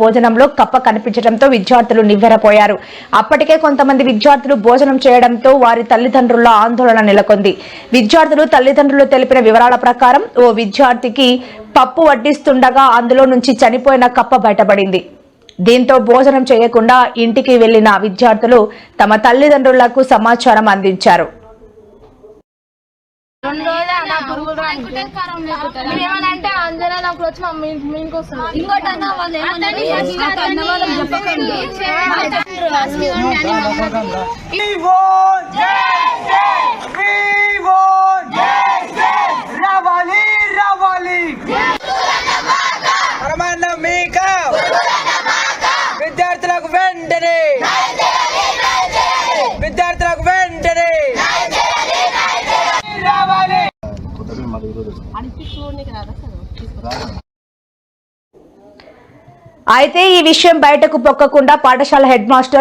భోజనంలో కప్ప కనిపించడంతో విద్యార్థులు నివ్వెరపోయారు. అప్పటికే కొంతమంది విద్యార్థులు భోజనం చేయడంతో వారి తల్లిదండ్రుల ఆందోళన నెలకొంది. విద్యార్థులు తల్లిదండ్రులు తెలిపిన వివరాల ప్రకారం ఓ విద్యార్థికి పప్పు వడ్డిస్తుండగా అందులో నుంచి చనిపోయిన కప్ప బయటపడింది. దీంతో భోజనం చేయకుండా ఇంటికి వెళ్ళిన విద్యార్థులు తమ తల్లిదండ్రులకు సమాచారం అందించారు. రెండు రోజులు పురుగులు నాకు వచ్చి మా వస్తుంది. ఇంకోటి అన్న వాళ్ళు రావాలి రావాలి. విద్యార్థులకు వెంటనే. విద్యార్థులకు అయితే ఈ విషయం బయటకు పొక్కకుండా పాఠశాల హెడ్ మాస్టర్